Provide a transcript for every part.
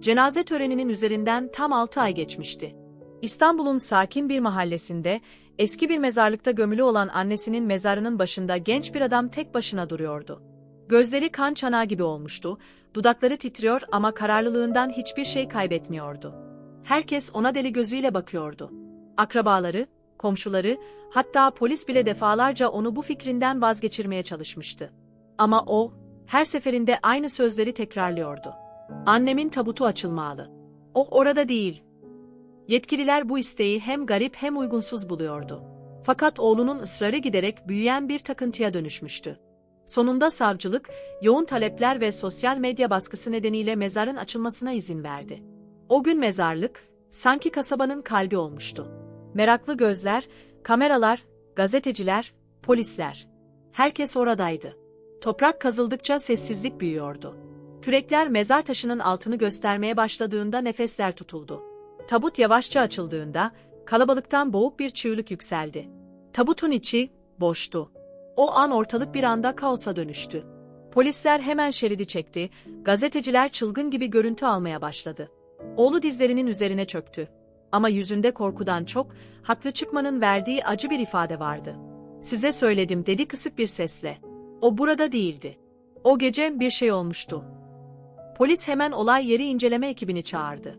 Cenaze töreninin üzerinden tam 6 ay geçmişti. İstanbul'un sakin bir mahallesinde, eski bir mezarlıkta gömülü olan annesinin mezarının başında genç bir adam tek başına duruyordu. Gözleri kan çanağı gibi olmuştu, dudakları titriyor ama kararlılığından hiçbir şey kaybetmiyordu. Herkes ona deli gözüyle bakıyordu. Akrabaları, komşuları, hatta polis bile defalarca onu bu fikrinden vazgeçirmeye çalışmıştı. Ama o, her seferinde aynı sözleri tekrarlıyordu. Annemin tabutu açılmalı. O orada değil. Yetkililer bu isteği hem garip hem uygunsuz buluyordu. Fakat oğlunun ısrarı giderek büyüyen bir takıntıya dönüşmüştü. Sonunda savcılık, yoğun talepler ve sosyal medya baskısı nedeniyle mezarın açılmasına izin verdi. O gün mezarlık, sanki kasabanın kalbi olmuştu. Meraklı gözler, kameralar, gazeteciler, polisler. Herkes oradaydı. Toprak kazıldıkça sessizlik büyüyordu. Kürekler mezar taşının altını göstermeye başladığında nefesler tutuldu. Tabut yavaşça açıldığında, kalabalıktan boğuk bir çığlık yükseldi. Tabutun içi, boştu. O an ortalık bir anda kaosa dönüştü. Polisler hemen şeridi çekti, gazeteciler çılgın gibi görüntü almaya başladı. Oğlu dizlerinin üzerine çöktü. Ama yüzünde korkudan çok, haklı çıkmanın verdiği acı bir ifade vardı. Size söyledim dedi kısık bir sesle. O burada değildi. O gece bir şey olmuştu. Polis hemen olay yeri inceleme ekibini çağırdı.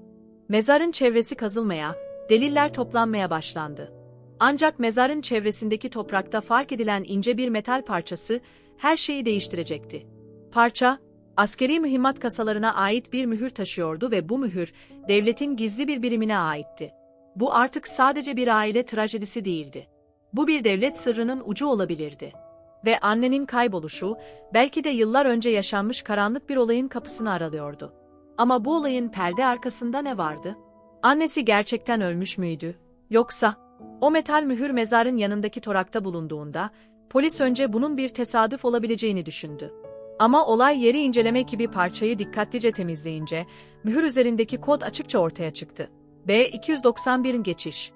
Mezarın çevresi kazılmaya, deliller toplanmaya başlandı. Ancak mezarın çevresindeki toprakta fark edilen ince bir metal parçası her şeyi değiştirecekti. Parça, askeri mühimmat kasalarına ait bir mühür taşıyordu ve bu mühür, devletin gizli bir birimine aitti. Bu artık sadece bir aile trajedisi değildi. Bu bir devlet sırrının ucu olabilirdi. Ve annenin kayboluşu, belki de yıllar önce yaşanmış karanlık bir olayın kapısını aralıyordu. Ama bu olayın perde arkasında ne vardı? Annesi gerçekten ölmüş müydü? Yoksa, o metal mühür mezarın yanındaki torakta bulunduğunda, polis önce bunun bir tesadüf olabileceğini düşündü. Ama olay yeri inceleme ekibi parçayı dikkatlice temizleyince, mühür üzerindeki kod açıkça ortaya çıktı. B291'in geçiş.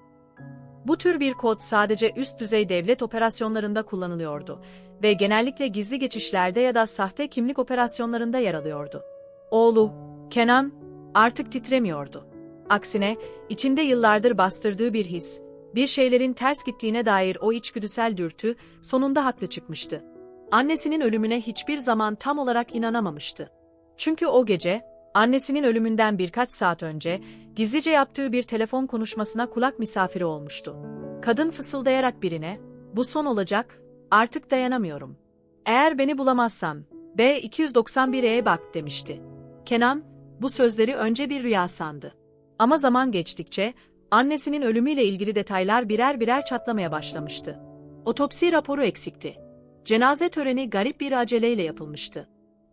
Bu tür bir kod sadece üst düzey devlet operasyonlarında kullanılıyordu ve genellikle gizli geçişlerde ya da sahte kimlik operasyonlarında yer alıyordu. Oğlu, Kenan, artık titremiyordu. Aksine, içinde yıllardır bastırdığı bir his, bir şeylerin ters gittiğine dair o içgüdüsel dürtü sonunda haklı çıkmıştı. Annesinin ölümüne hiçbir zaman tam olarak inanamamıştı. Çünkü o gece, annesinin ölümünden birkaç saat önce, gizlice yaptığı bir telefon konuşmasına kulak misafiri olmuştu. Kadın fısıldayarak birine, bu son olacak, artık dayanamıyorum. Eğer beni bulamazsan, B291'e bak demişti. Kenan, bu sözleri önce bir rüya sandı. Ama zaman geçtikçe, annesinin ölümüyle ilgili detaylar birer birer çatlamaya başlamıştı. Otopsi raporu eksikti. Cenaze töreni garip bir aceleyle yapılmıştı.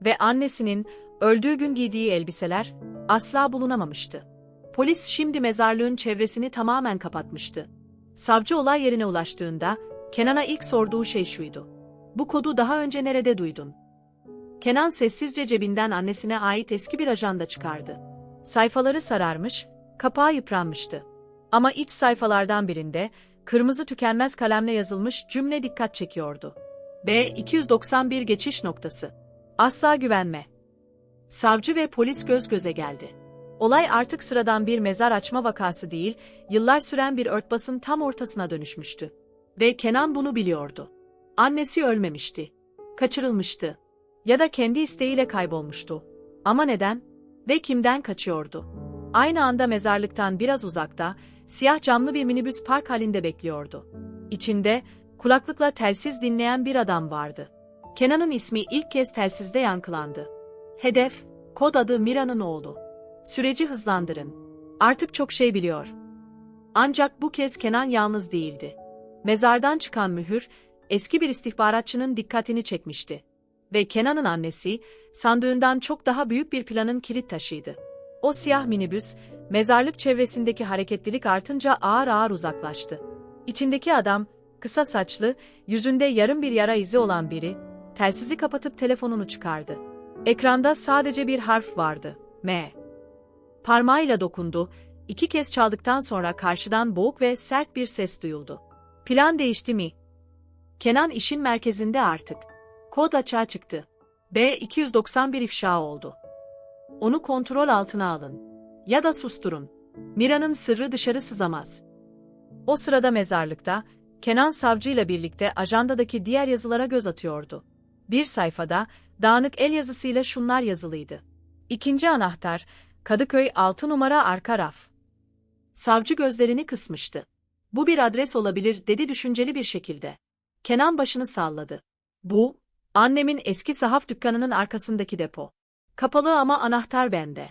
Ve annesinin öldüğü gün giydiği elbiseler asla bulunamamıştı. Polis şimdi mezarlığın çevresini tamamen kapatmıştı. Savcı olay yerine ulaştığında Kenan'a ilk sorduğu şey şuydu. Bu kodu daha önce nerede duydun? Kenan sessizce cebinden annesine ait eski bir ajanda çıkardı. Sayfaları sararmış, kapağı yıpranmıştı. Ama iç sayfalardan birinde kırmızı tükenmez kalemle yazılmış cümle dikkat çekiyordu. B291 geçiş noktası. Asla güvenme. Savcı ve polis göz göze geldi. Olay artık sıradan bir mezar açma vakası değil, yıllar süren bir örtbasın tam ortasına dönüşmüştü. Ve Kenan bunu biliyordu. Annesi ölmemişti. Kaçırılmıştı. Ya da kendi isteğiyle kaybolmuştu. Ama neden? Ve kimden kaçıyordu? Aynı anda mezarlıktan biraz uzakta, siyah camlı bir minibüs park halinde bekliyordu. İçinde, kulaklıkla telsiz dinleyen bir adam vardı. Kenan'ın ismi ilk kez telsizde yankılandı. Hedef, kod adı Mira'nın oğlu. Süreci hızlandırın. Artık çok şey biliyor. Ancak bu kez Kenan yalnız değildi. Mezardan çıkan mühür, eski bir istihbaratçının dikkatini çekmişti. Ve Kenan'ın annesi, sandığından çok daha büyük bir planın kilit taşıydı. O siyah minibüs, mezarlık çevresindeki hareketlilik artınca ağır ağır uzaklaştı. İçindeki adam, kısa saçlı, yüzünde yarım bir yara izi olan biri, telsizi kapatıp telefonunu çıkardı. Ekranda sadece bir harf vardı, M. Parmağıyla dokundu, iki kez çaldıktan sonra karşıdan boğuk ve sert bir ses duyuldu. Plan değişti mi? Kenan işin merkezinde artık. Kod açığa çıktı. B291 ifşa oldu. Onu kontrol altına alın. Ya da susturun. Mira'nın sırrı dışarı sızamaz. O sırada mezarlıkta, Kenan Savcı ile birlikte ajandadaki diğer yazılara göz atıyordu. Bir sayfada, dağınık el yazısıyla şunlar yazılıydı. İkinci anahtar, Kadıköy 6 numara arka raf. Savcı gözlerini kısmıştı. Bu bir adres olabilir dedi düşünceli bir şekilde. Kenan başını salladı. Bu, annemin eski sahaf dükkanının arkasındaki depo. Kapalı ama anahtar bende.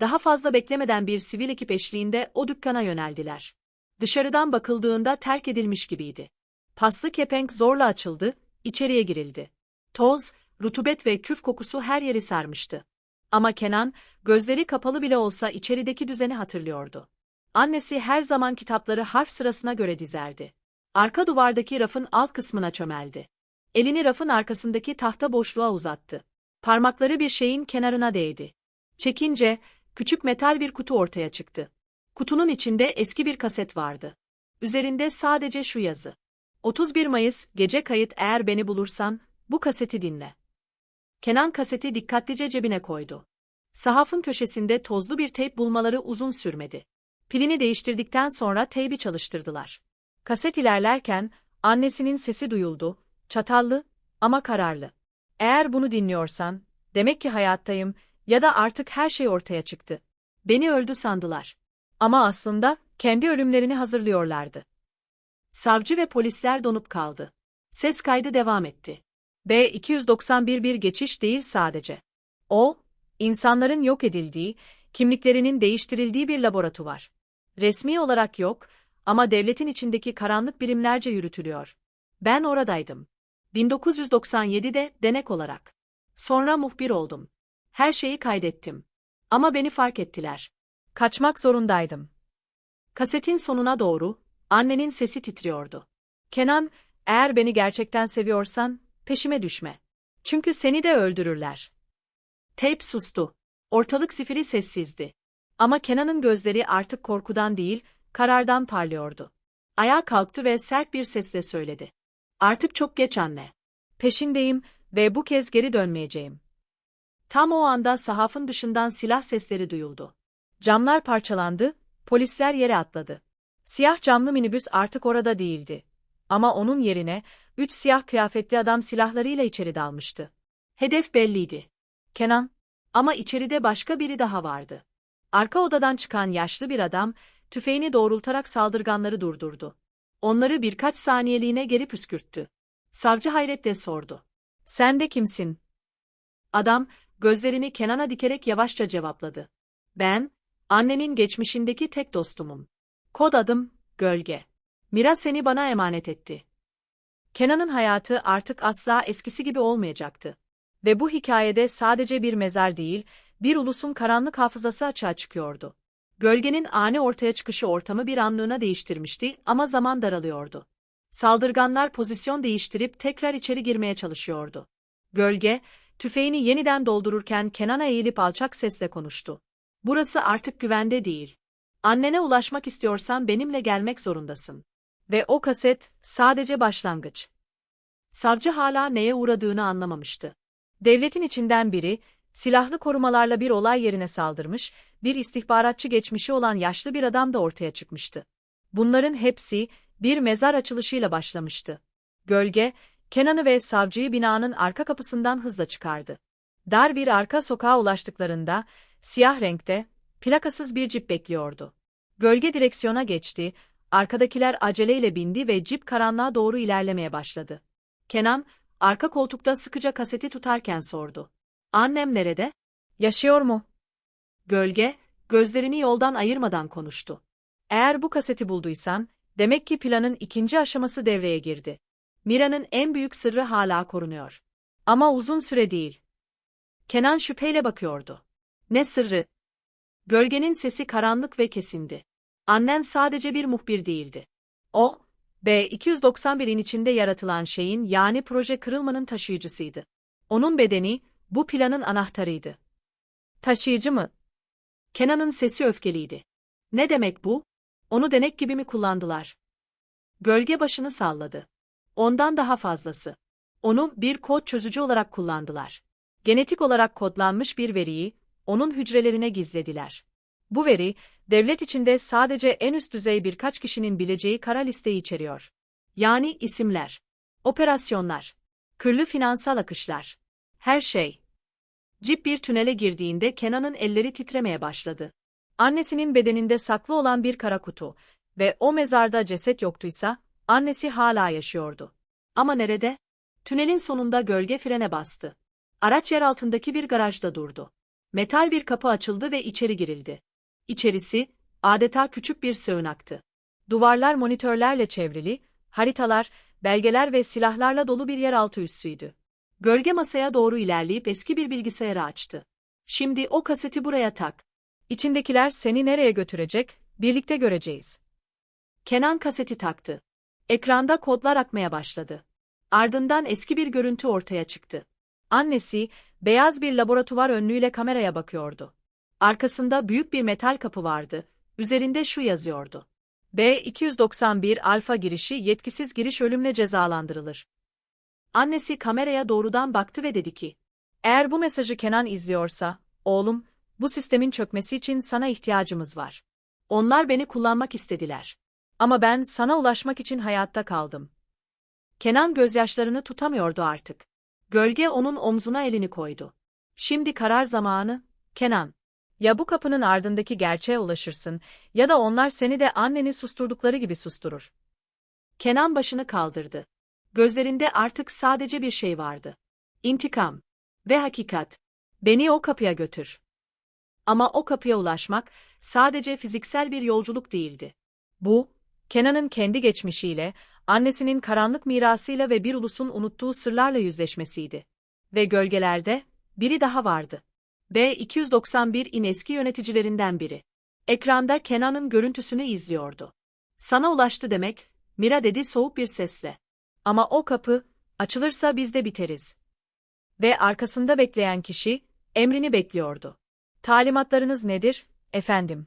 Daha fazla beklemeden bir sivil ekip eşliğinde o dükkana yöneldiler. Dışarıdan bakıldığında terk edilmiş gibiydi. Paslı kepenk zorla açıldı, içeriye girildi. Toz, rutubet ve küf kokusu her yeri sarmıştı. Ama Kenan, gözleri kapalı bile olsa içerideki düzeni hatırlıyordu. Annesi her zaman kitapları harf sırasına göre dizerdi. Arka duvardaki rafın alt kısmına çömeldi. Elini rafın arkasındaki tahta boşluğa uzattı. Parmakları bir şeyin kenarına değdi. Çekince, küçük metal bir kutu ortaya çıktı. Kutunun içinde eski bir kaset vardı. Üzerinde sadece şu yazı. 31 Mayıs, gece kayıt eğer beni bulursan, bu kaseti dinle. Kenan kaseti dikkatlice cebine koydu. Sahafın köşesinde tozlu bir teyp bulmaları uzun sürmedi. Pilini değiştirdikten sonra teybi çalıştırdılar. Kaset ilerlerken, annesinin sesi duyuldu, çatallı ama kararlı. Eğer bunu dinliyorsan, demek ki hayattayım ya da artık her şey ortaya çıktı. Beni öldü sandılar. Ama aslında kendi ölümlerini hazırlıyorlardı. Savcı ve polisler donup kaldı. Ses kaydı devam etti. B-291 bir geçiş değil sadece. O, insanların yok edildiği, kimliklerinin değiştirildiği bir laboratuvar. Resmi olarak yok ama devletin içindeki karanlık birimlerce yürütülüyor. Ben oradaydım. 1997'de denek olarak. Sonra muhbir oldum. Her şeyi kaydettim. Ama beni fark ettiler. Kaçmak zorundaydım. Kasetin sonuna doğru, annenin sesi titriyordu. Kenan, eğer beni gerçekten seviyorsan, peşime düşme. Çünkü seni de öldürürler. Teyp sustu. Ortalık zifiri sessizdi. Ama Kenan'ın gözleri artık korkudan değil, karardan parlıyordu. Ayağa kalktı ve sert bir sesle söyledi. Artık çok geç anne. Peşindeyim ve bu kez geri dönmeyeceğim. Tam o anda sahafın dışından silah sesleri duyuldu. Camlar parçalandı, polisler yere atladı. Siyah camlı minibüs artık orada değildi. Ama onun yerine, üç siyah kıyafetli adam silahlarıyla içeri dalmıştı. Hedef belliydi. Kenan. Ama içeride başka biri daha vardı. Arka odadan çıkan yaşlı bir adam, tüfeğini doğrultarak saldırganları durdurdu. Onları birkaç saniyeliğine geri püskürttü. Savcı hayretle sordu. Sen de kimsin? Adam, gözlerini Kenan'a dikerek yavaşça cevapladı. Ben, annenin geçmişindeki tek dostumum. Kod adım, Gölge. Mira seni bana emanet etti. Kenan'ın hayatı artık asla eskisi gibi olmayacaktı. Ve bu hikayede sadece bir mezar değil, bir ulusun karanlık hafızası açığa çıkıyordu. Gölgenin ani ortaya çıkışı ortamı bir anlığına değiştirmişti ama zaman daralıyordu. Saldırganlar pozisyon değiştirip tekrar içeri girmeye çalışıyordu. Gölge, tüfeğini yeniden doldururken Kenan'a eğilip alçak sesle konuştu. Burası artık güvende değil. Annene ulaşmak istiyorsan benimle gelmek zorundasın. Ve o kaset sadece başlangıç. Savcı hala neye uğradığını anlamamıştı. Devletin içinden biri, silahlı korumalarla bir olay yerine saldırmış, bir istihbaratçı geçmişi olan yaşlı bir adam da ortaya çıkmıştı. Bunların hepsi bir mezar açılışıyla başlamıştı. Gölge, Kenan'ı ve savcıyı binanın arka kapısından hızla çıkardı. Dar bir arka sokağa ulaştıklarında, siyah renkte, plakasız bir cip bekliyordu. Gölge direksiyona geçti, arkadakiler aceleyle bindi ve cip karanlığa doğru ilerlemeye başladı. Kenan, arka koltukta sıkıca kaseti tutarken sordu. Annem nerede? Yaşıyor mu? Gölge, gözlerini yoldan ayırmadan konuştu. Eğer bu kaseti bulduysan, demek ki planın ikinci aşaması devreye girdi. Mira'nın en büyük sırrı hala korunuyor. Ama uzun süre değil. Kenan şüpheyle bakıyordu. Ne sırrı? Gölgenin sesi karanlık ve kesindi. Annen sadece bir muhbir değildi. O, B-291'in içinde yaratılan şeyin yani proje kırılmanın taşıyıcısıydı. Onun bedeni, bu planın anahtarıydı. Taşıyıcı mı? Kenan'ın sesi öfkeliydi. Ne demek bu? Onu denek gibi mi kullandılar? Gölge başını salladı. Ondan daha fazlası. Onu bir kod çözücü olarak kullandılar. Genetik olarak kodlanmış bir veriyi, onun hücrelerine gizlediler. Bu veri, devlet içinde sadece en üst düzey birkaç kişinin bileceği kara listeyi içeriyor. Yani isimler, operasyonlar, kırlı finansal akışlar, her şey. Cip bir tünele girdiğinde Kenan'ın elleri titremeye başladı. Annesinin bedeninde saklı olan bir kara kutu ve o mezarda ceset yoktuysa, annesi hala yaşıyordu. Ama nerede? Tünelin sonunda gölge frene bastı. Araç yer altındaki bir garajda durdu. Metal bir kapı açıldı ve içeri girildi. İçerisi, adeta küçük bir sığınaktı. Duvarlar monitörlerle çevrili, haritalar, belgeler ve silahlarla dolu bir yeraltı üssüydü. Gölge masaya doğru ilerleyip eski bir bilgisayarı açtı. Şimdi o kaseti buraya tak. İçindekiler seni nereye götürecek, birlikte göreceğiz. Kenan kaseti taktı. Ekranda kodlar akmaya başladı. Ardından eski bir görüntü ortaya çıktı. Annesi, beyaz bir laboratuvar önlüğüyle kameraya bakıyordu. Arkasında büyük bir metal kapı vardı. Üzerinde şu yazıyordu. B291 alfa girişi yetkisiz giriş ölümle cezalandırılır. Annesi kameraya doğrudan baktı ve dedi ki, Eğer bu mesajı Kenan izliyorsa, oğlum, bu sistemin çökmesi için sana ihtiyacımız var. Onlar beni kullanmak istediler. Ama ben sana ulaşmak için hayatta kaldım. Kenan gözyaşlarını tutamıyordu artık. Gölge onun omzuna elini koydu. Şimdi karar zamanı, Kenan. Ya bu kapının ardındaki gerçeğe ulaşırsın ya da onlar seni de anneni susturdukları gibi susturur. Kenan başını kaldırdı. Gözlerinde artık sadece bir şey vardı. İntikam. Ve hakikat. Beni o kapıya götür. Ama o kapıya ulaşmak sadece fiziksel bir yolculuk değildi. Bu, Kenan'ın kendi geçmişiyle, annesinin karanlık mirasıyla ve bir ulusun unuttuğu sırlarla yüzleşmesiydi. Ve gölgelerde, biri daha vardı. B291 in eski yöneticilerinden biri. Ekranda Kenan'ın görüntüsünü izliyordu. Sana ulaştı demek, Mira dedi soğuk bir sesle. Ama o kapı, açılırsa biz de biteriz. Ve arkasında bekleyen kişi, emrini bekliyordu. Talimatlarınız nedir, efendim?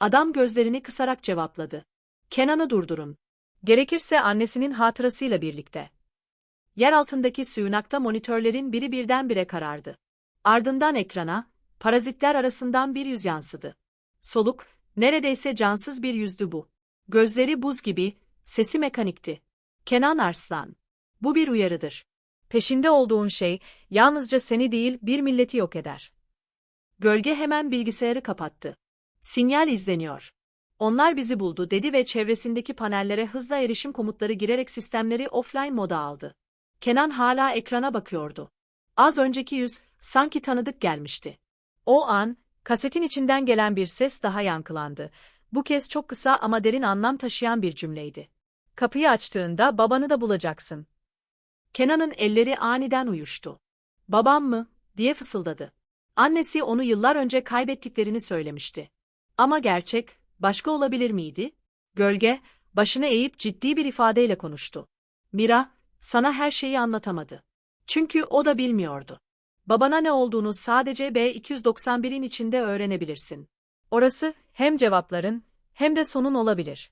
Adam gözlerini kısarak cevapladı. Kenan'ı durdurun. Gerekirse annesinin hatırasıyla birlikte. Yer altındaki sığınakta monitörlerin biri birdenbire karardı. Ardından ekrana, parazitler arasından bir yüz yansıdı. Soluk, neredeyse cansız bir yüzdü bu. Gözleri buz gibi, sesi mekanikti. Kenan Arslan. Bu bir uyarıdır. Peşinde olduğun şey, yalnızca seni değil bir milleti yok eder. Gölge hemen bilgisayarı kapattı. Sinyal izleniyor. Onlar bizi buldu dedi ve çevresindeki panellere hızla erişim komutları girerek sistemleri offline moda aldı. Kenan hala ekrana bakıyordu. Az önceki yüz, sanki tanıdık gelmişti. O an, kasetin içinden gelen bir ses daha yankılandı. Bu kez çok kısa ama derin anlam taşıyan bir cümleydi. Kapıyı açtığında babanı da bulacaksın. Kenan'ın elleri aniden uyuştu. Babam mı? diye fısıldadı. Annesi onu yıllar önce kaybettiklerini söylemişti. Ama gerçek, başka olabilir miydi? Gölge, başını eğip ciddi bir ifadeyle konuştu. Mira, sana her şeyi anlatamadı. Çünkü o da bilmiyordu. Babana ne olduğunu sadece B291'in içinde öğrenebilirsin. Orası hem cevapların hem de sonun olabilir.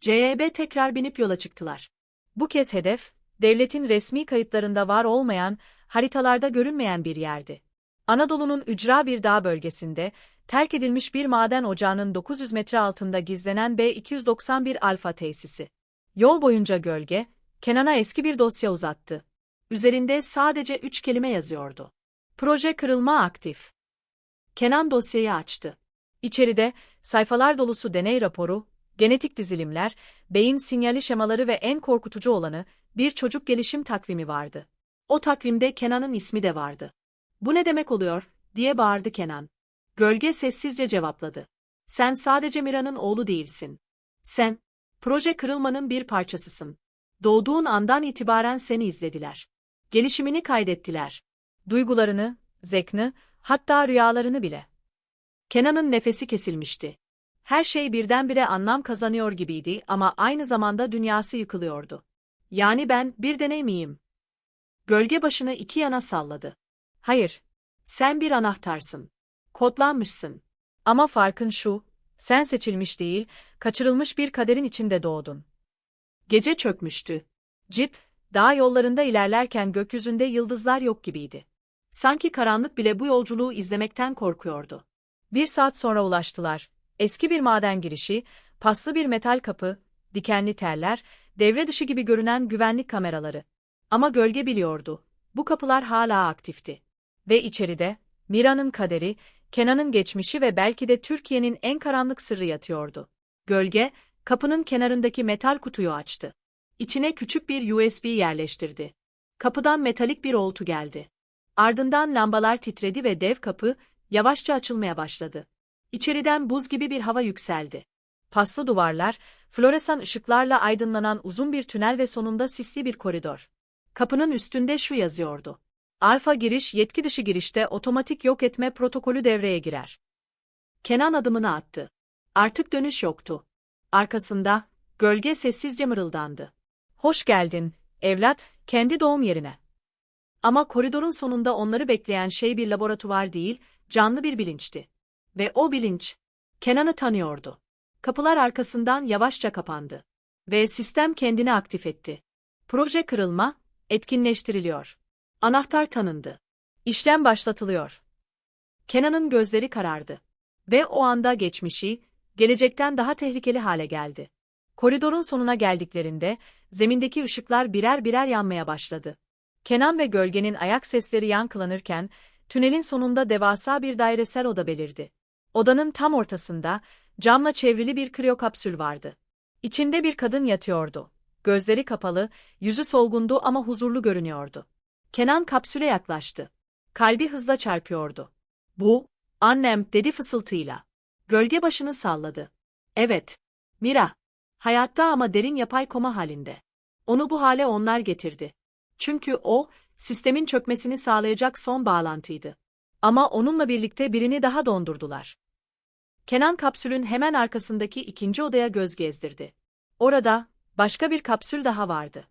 CYB tekrar binip yola çıktılar. Bu kez hedef, devletin resmi kayıtlarında var olmayan, haritalarda görünmeyen bir yerdi. Anadolu'nun ücra bir dağ bölgesinde, terk edilmiş bir maden ocağının 900 metre altında gizlenen B291 alfa tesisi. Yol boyunca gölge, Kenan'a eski bir dosya uzattı. Üzerinde sadece üç kelime yazıyordu. Proje kırılma aktif. Kenan dosyayı açtı. İçeride, sayfalar dolusu deney raporu, genetik dizilimler, beyin sinyali şemaları ve en korkutucu olanı, bir çocuk gelişim takvimi vardı. O takvimde Kenan'ın ismi de vardı. Bu ne demek oluyor, diye bağırdı Kenan. Gölge sessizce cevapladı. Sen sadece Mira'nın oğlu değilsin. Sen, proje kırılmanın bir parçasısın. Doğduğun andan itibaren seni izlediler. Gelişimini kaydettiler. Duygularını, zekni, hatta rüyalarını bile. Kenan'ın nefesi kesilmişti. Her şey birdenbire anlam kazanıyor gibiydi ama aynı zamanda dünyası yıkılıyordu. Yani ben bir deney miyim? Gölge başını iki yana salladı. Hayır, sen bir anahtarsın. Kodlanmışsın. Ama farkın şu, sen seçilmiş değil, kaçırılmış bir kaderin içinde doğdun. Gece çökmüştü. Cip, dağ yollarında ilerlerken gökyüzünde yıldızlar yok gibiydi. Sanki karanlık bile bu yolculuğu izlemekten korkuyordu. Bir saat sonra ulaştılar. Eski bir maden girişi, paslı bir metal kapı, dikenli teller, devre dışı gibi görünen güvenlik kameraları. Ama gölge biliyordu. Bu kapılar hala aktifti. Ve içeride, Mira'nın kaderi, Kenan'ın geçmişi ve belki de Türkiye'nin en karanlık sırrı yatıyordu. Gölge, kapının kenarındaki metal kutuyu açtı. İçine küçük bir USB yerleştirdi. Kapıdan metalik bir oltu geldi. Ardından lambalar titredi ve dev kapı yavaşça açılmaya başladı. İçeriden buz gibi bir hava yükseldi. Paslı duvarlar, floresan ışıklarla aydınlanan uzun bir tünel ve sonunda sisli bir koridor. Kapının üstünde şu yazıyordu. Alfa giriş yetki dışı girişte otomatik yok etme protokolü devreye girer. Kenan adımını attı. Artık dönüş yoktu. Arkasında, gölge sessizce mırıldandı. Hoş geldin, evlat, kendi doğum yerine. Ama koridorun sonunda onları bekleyen şey bir laboratuvar değil, canlı bir bilinçti. Ve o bilinç, Kenan'ı tanıyordu. Kapılar arkasından yavaşça kapandı. Ve sistem kendini aktif etti. Proje kırılma, etkinleştiriliyor. Anahtar tanındı. İşlem başlatılıyor. Kenan'ın gözleri karardı. Ve o anda geçmişi, gelecekten daha tehlikeli hale geldi. Koridorun sonuna geldiklerinde, zemindeki ışıklar birer birer yanmaya başladı. Kenan ve gölgenin ayak sesleri yankılanırken, tünelin sonunda devasa bir dairesel oda belirdi. Odanın tam ortasında, camla çevrili bir kriyokapsül vardı. İçinde bir kadın yatıyordu. Gözleri kapalı, yüzü solgundu ama huzurlu görünüyordu. Kenan kapsüle yaklaştı. Kalbi hızla çarpıyordu. Bu, annem dedi fısıltıyla. Gölge başını salladı. Evet, Mira. Hayatta ama derin yapay koma halinde. Onu bu hale onlar getirdi. Çünkü o, sistemin çökmesini sağlayacak son bağlantıydı. Ama onunla birlikte birini daha dondurdular. Kenan kapsülün hemen arkasındaki ikinci odaya göz gezdirdi. Orada, başka bir kapsül daha vardı.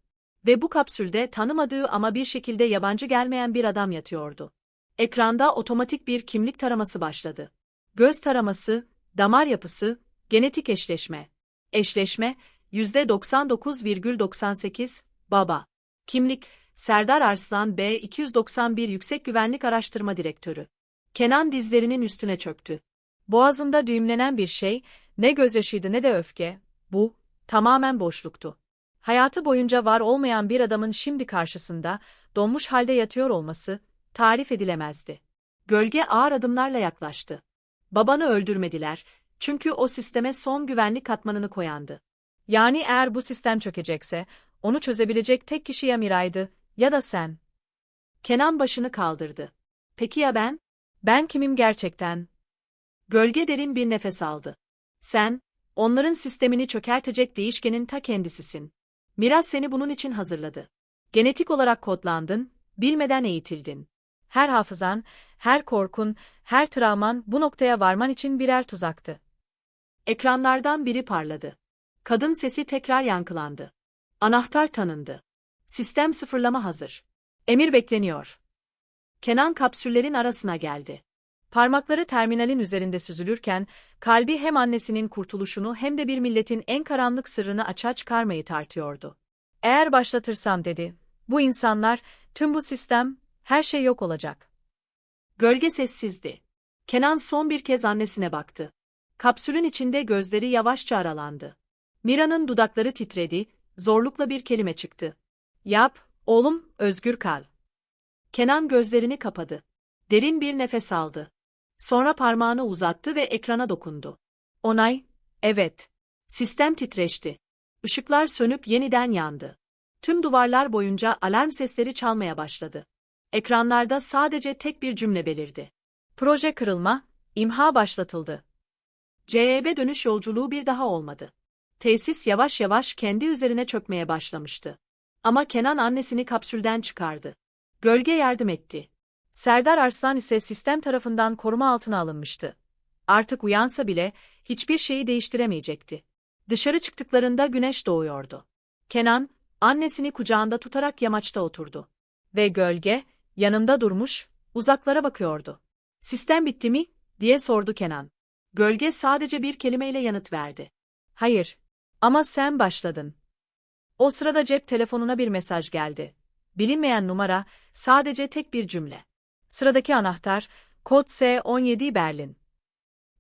Ve bu kapsülde tanımadığı ama bir şekilde yabancı gelmeyen bir adam yatıyordu. Ekranda otomatik bir kimlik taraması başladı. Göz taraması, damar yapısı, genetik eşleşme. Eşleşme, %99,98, baba. Kimlik, Serdar Arslan B. 291 Yüksek Güvenlik Araştırma Direktörü. Kenan dizlerinin üstüne çöktü. Boğazında düğümlenen bir şey, ne gözyaşıydı ne de öfke, bu, tamamen boşluktu. Hayatı boyunca var olmayan bir adamın şimdi karşısında, donmuş halde yatıyor olması, tarif edilemezdi. Gölge ağır adımlarla yaklaştı. Babanı öldürmediler, çünkü o sisteme son güvenlik katmanını koyandı. Yani eğer bu sistem çökecekse, onu çözebilecek tek kişi ya Miray'dı, ya da sen. Kenan başını kaldırdı. Peki ya ben? Ben kimim gerçekten? Gölge derin bir nefes aldı. Sen, onların sistemini çökertecek değişkenin ta kendisisin. Miras seni bunun için hazırladı. Genetik olarak kodlandın, bilmeden eğitildin. Her hafızan, her korkun, her travman bu noktaya varman için birer tuzaktı. Ekranlardan biri parladı. Kadın sesi tekrar yankılandı. Anahtar tanındı. Sistem sıfırlama hazır. Emir bekleniyor. Kenan kapsüllerin arasına geldi. Parmakları terminalin üzerinde süzülürken, kalbi hem annesinin kurtuluşunu hem de bir milletin en karanlık sırrını açığa çıkarmayı tartıyordu. Eğer başlatırsam dedi, bu insanlar, tüm bu sistem, her şey yok olacak. Gölge sessizdi. Kenan son bir kez annesine baktı. Kapsülün içinde gözleri yavaşça aralandı. Mira'nın dudakları titredi, zorlukla bir kelime çıktı. Yap, oğlum, özgür kal. Kenan gözlerini kapadı. Derin bir nefes aldı. Sonra parmağını uzattı ve ekrana dokundu. Onay, evet. Sistem titreşti. Işıklar sönüp yeniden yandı. Tüm duvarlar boyunca alarm sesleri çalmaya başladı. Ekranlarda sadece tek bir cümle belirdi. Proje kırılma, imha başlatıldı. CEB dönüş yolculuğu bir daha olmadı. Tesis yavaş yavaş kendi üzerine çökmeye başlamıştı. Ama Kenan annesini kapsülden çıkardı. Gölge yardım etti. Serdar Arslan ise sistem tarafından koruma altına alınmıştı. Artık uyansa bile hiçbir şeyi değiştiremeyecekti. Dışarı çıktıklarında güneş doğuyordu. Kenan, annesini kucağında tutarak yamaçta oturdu. Ve gölge, yanında durmuş, uzaklara bakıyordu. Sistem bitti mi? diye sordu Kenan. Gölge sadece bir kelimeyle yanıt verdi. Hayır. Ama sen başladın. O sırada cep telefonuna bir mesaj geldi. Bilinmeyen numara, sadece tek bir cümle. Sıradaki anahtar, kod S17 Berlin.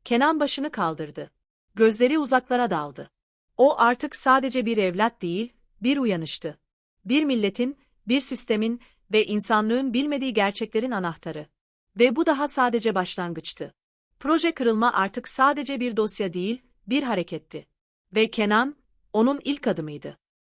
Kenan başını kaldırdı. Gözleri uzaklara daldı. O artık sadece bir evlat değil, bir uyanıştı. Bir milletin, bir sistemin ve insanlığın bilmediği gerçeklerin anahtarı. Ve bu daha sadece başlangıçtı. Proje kırılma artık sadece bir dosya değil, bir hareketti. Ve Kenan, onun ilk adımıydı.